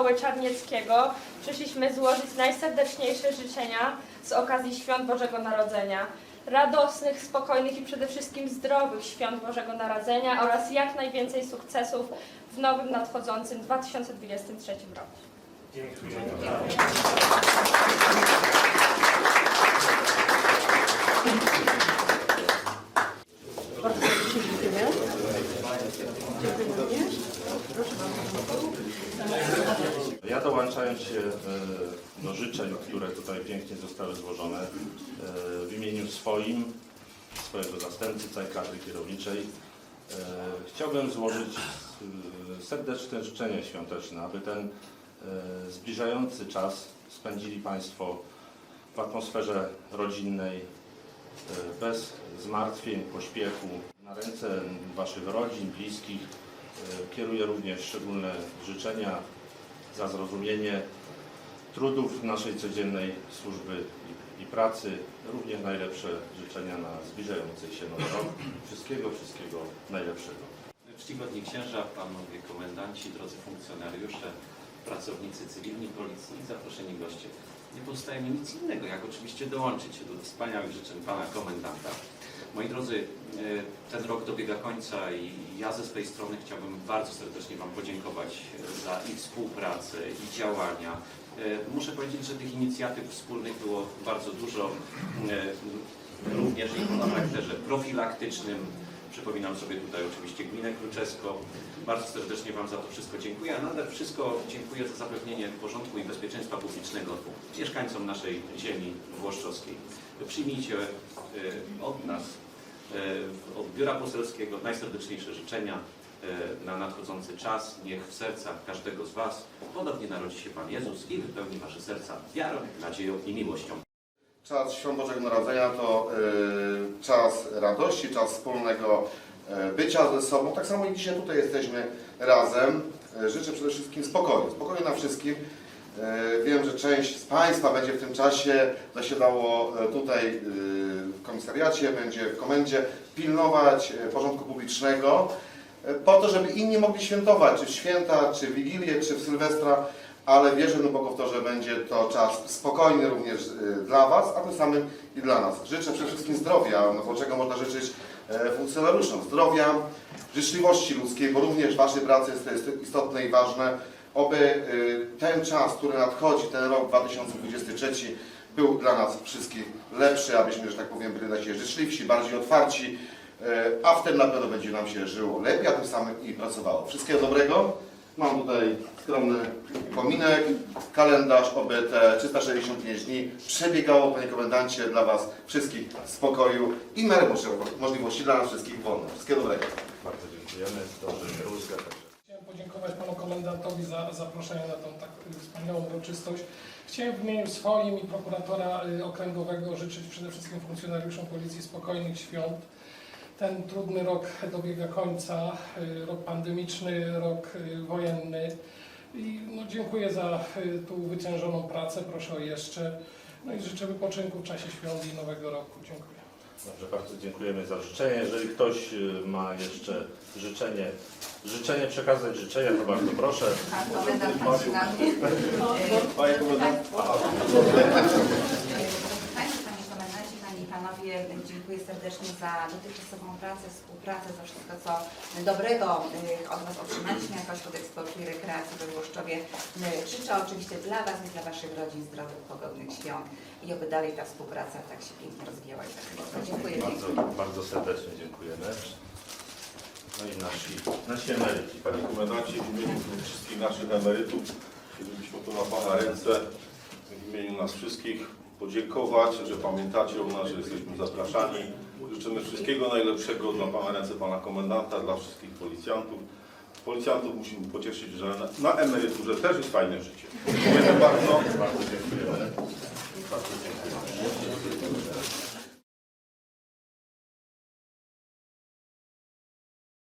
Szkoły Czarnieckiego przyszliśmy złożyć najserdeczniejsze życzenia z okazji Świąt Bożego Narodzenia. Radosnych, spokojnych i przede wszystkim zdrowych Świąt Bożego Narodzenia oraz jak najwięcej sukcesów w nowym nadchodzącym 2023 roku. Bardzo serdecznie dziękuję. Dziękuję również. Ja dołączając się e, do życzeń, które tutaj pięknie zostały złożone, e, w imieniu swoim, swojego zastępcy, całej kadry kierowniczej, e, chciałbym złożyć serdeczne życzenie świąteczne, aby ten zbliżający czas spędzili Państwo w atmosferze rodzinnej, bez zmartwień, pośpiechu. Na ręce Waszych rodzin, bliskich kieruję również szczególne życzenia za zrozumienie trudów naszej codziennej służby i, i pracy. Również najlepsze życzenia na zbliżający się nowy rok. Wszystkiego, wszystkiego najlepszego. Czcigodni księża, panowie komendanci, drodzy funkcjonariusze, pracownicy cywilni policji i zaproszeni goście. Nie pozostaje mi nic innego, jak oczywiście dołączyć się do wspaniałych życzeń pana komendanta. Moi drodzy, e, ten rok dobiega końca i ja ze swojej strony chciałbym bardzo serdecznie Wam podziękować e, za i współpracę, i działania. E, Muszę powiedzieć, że tych inicjatyw wspólnych było bardzo dużo, również i o charakterze profilaktycznym, Przypominam sobie tutaj oczywiście Gminę Kluczewską. Bardzo serdecznie Wam za to wszystko dziękuję, a nade wszystko dziękuję za zapewnienie porządku i bezpieczeństwa publicznego mieszkańcom naszej ziemi włoszczowskiej. Przyjmijcie e, od nas, e, od Biura Poselskiego najserdeczniejsze życzenia e, na nadchodzący czas. Niech w sercach każdego z Was podobnie narodzi się Pan Jezus i wypełni Wasze serca wiarą, nadzieją i miłością. Czas Świąt Bożego Narodzenia to y, czas radości, czas wspólnego y, bycia ze sobą. Tak samo i dzisiaj tutaj jesteśmy razem. Y, życzę przede wszystkim spokoju. Spokoju nam wszystkim. Y, wiem, że część z Państwa będzie w tym czasie zasiadało y, tutaj y, w komisariacie, będzie w komendzie pilnować y, porządku publicznego po to, żeby inni mogli świętować, czy w święta, czy w Wigilię, czy w Sylwestra ale wierzę głęboko w to, że będzie to czas spokojny również y, dla Was, a tym samym i dla nas. Życzę przede wszystkim zdrowia, no bo czego można życzyć e, funkcjonariuszom? Zdrowia, życzliwości ludzkiej, bo również w Waszej pracy jest to istotne i ważne, oby y, ten czas, który nadchodzi, ten rok 2023 był dla nas wszystkich lepszy, abyśmy, że tak powiem, byli dla siebie życzliwsi, bardziej otwarci, e, a wtedy na pewno będzie nam się żyło lepiej, a tym samym i pracowało. Wszystkiego dobrego. Mam tutaj skromny upominek, kalendarz, oby te 365 dni przebiegało, Panie Komendancie, dla Was wszystkich w spokoju i miarę możliwości- dla nas wszystkich wolne. Wszystkiego dobrego. Bardzo dziękujemy. Dobrze, Rózga także. Chciałem podziękować panu komendantowi za zaproszenie na tą tak wspaniałą uroczystość. Chciałem w imieniu swoim i prokuratora y, okręgowego życzyć przede wszystkim funkcjonariuszom policji spokojnych świąt. Ten trudny rok dobiega końca, y, rok pandemiczny, rok y, wojenny. I no, dziękuję za y, tą wyciężoną pracę, proszę o jeszcze. No i życzę wypoczynku w czasie świąt i nowego roku. Dziękuję. Dobrze, bardzo dziękujemy za życzenie. Jeżeli ktoś ma jeszcze życzenie, życzenie przekazać życzenia, to bardzo proszę. Pan komendant patrzy na mnie. Panie komendant. Państwo, Panie Komendancie, Panie i Panowie, dziękuję serdecznie za dotychczasową pracę, współpracę, za wszystko, co dobrego y, od Was otrzymaliśmy jako Ośrodek Sportu i Rekreacji we Włoszczowie. Y, Życzę oczywiście dla Was i dla Waszych rodzin zdrowych, pogodnych świąt i oby dalej ta współpraca tak się pięknie rozwijała i tak mocno. Dziękuję Bardzo, pięknie. bardzo serdecznie dziękujemy. No i nasi, nasi emeryci. Panie Komendancie, w imieniu wszystkich naszych emerytów, chcielibyśmy tu na Pana ręce, w imieniu nas wszystkich podziękować, że pamiętacie o nas, że jesteśmy zapraszani. Życzymy wszystkiego najlepszego dla Pana ręce, Pana Komendanta, dla wszystkich policjantów. Policjantów musimy pocieszyć, że na, na emeryturze też jest fajne życie. Dziękuję bardzo. Bardzo. Bardzo dziękujemy.